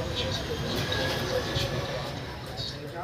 Thank you.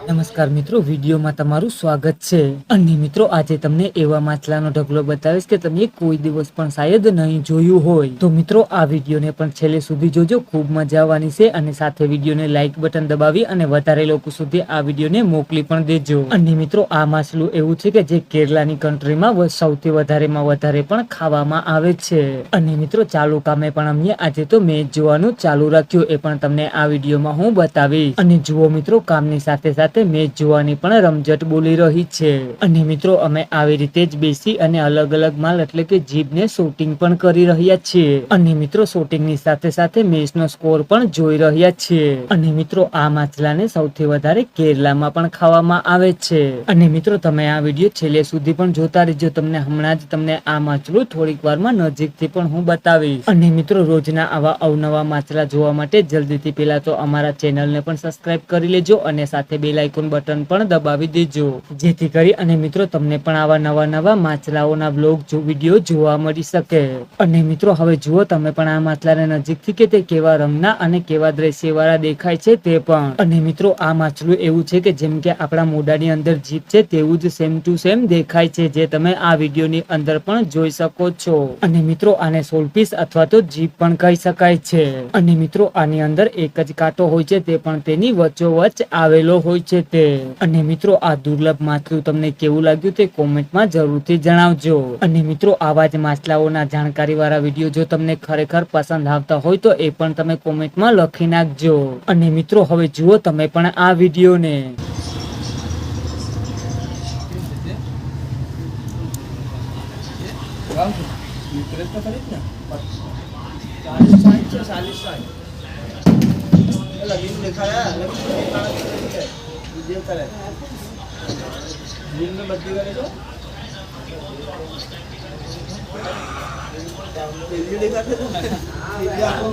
નમસ્કાર મિત્રો, વિડીયોમાં તમારું સ્વાગત છે. અને મિત્રો, આજે તમને એવા માછલાનો ઢગલો બતાવીશ કે તમે કોઈ દિવસ પણ શાયદ નહીં જોયું હોય. તો મિત્રો, આ વિડીયોને પણ છેલ્લે સુધી જોજો. ખૂબ મજા આવવાની છે અને સાથે વિડીયોને લાઇક બટન દબાવી અને વધારે લોકો સુધી આ વિડીયોને મોકલી પણ દેજો. અને મિત્રો, આ માછલું એવું છે કે જે કેરલાની કન્ટ્રીમાં સૌથી વધારેમાં વધારે પણ ખાવામાં આવે છે. અને મિત્રો, ચાલુ કામે પણ અમને આજે તો મેચ જોવાનું ચાલુ રાખ્યું. એ પણ તમને આ વિડીયોમાં હું બતાવીશ. અને જુઓ મિત્રો, કામની સાથે સાથે મેચ જોવાની પણ રમઝટ બોલી રહી છે. અને મિત્રો, અમે આવી રીતે જ બેસી અને અલગ અલગ માલ એટલે કે જીભને શૂટિંગ પણ કરી રહ્યા છીએ. અને મિત્રો શૂટિંગની સાથે સાથે મેચનો સ્કોર પણ જોઈ રહ્યા છીએ. અને મિત્રો, આ માછલાને સૌથી વધારે કેરલામાં પણ ખાવામાં આવે છે. અને મિત્રો, તમે આ વીડિયો છેલ્લે સુધી પણ જોતા રહેજો. તમને હમણાં જ તમને આ માછલું થોડીક વારમાં નજીકથી પણ હું બતાવીશ. અને મિત્રો, રોજના આવા અવનવા માછલા જોવા માટે જલ્દીથી પહેલા તો અમારા ચેનલને પણ સબસ્ક્રાઇબ કરી લેજો અને સાથે બેલ આઇકોન બટન પણ દબાવી દેજો. જેથી કરી અને મિત્રો તમને પણ આવા નવા નવા માછલાઓના બ્લોગ વીડિયો જોવા મળી શકે. અને મિત્રો, હવે જુઓ તમે પણ આ માછલાને નજીકથી કે તે કેવા રંગના અને કેવા દ્રશ્ય વાળા દેખાય છે તે પણ. અને મિત્રો, આ માછલું એવું છે કે જેમ કે આપણા મોઢાની અંદર જીભ છે તેવું જ સેમ ટુ સેમ દેખાય છે, જે તમે આ વિડીયોની અંદર પણ જોઈ શકો છો. અને મિત્રો, આને સોલપીસ અથવા તો જીભ પણ કહી શકાય છે. અને મિત્રો, આની અંદર એક જ કાંટો હોય છે, તે પણ તેની વચ્ચોવચ્ચ આવેલો હોય છે. તે. અને મિત્રો, આ દુર્લભ માછલું તમને કેવું લાગ્યું તે કોમેન્ટમાં જરૂરથી જણાવજો. અને મિત્રો, આવા જ માછલાઓના જાણકારી વાળા વીડિયો જો તમને ખરેખર પસંદ આવતા હોય તો એ પણ તમે કોમેન્ટમાં લખી નાખજો. અને મિત્રો, હવે જુઓ તમે પણ આ વિડીયોને. છે લગીન દેખાયા લગીન દેખાયા વીડિયો કરે. રીલ બધી કરે તો આખો.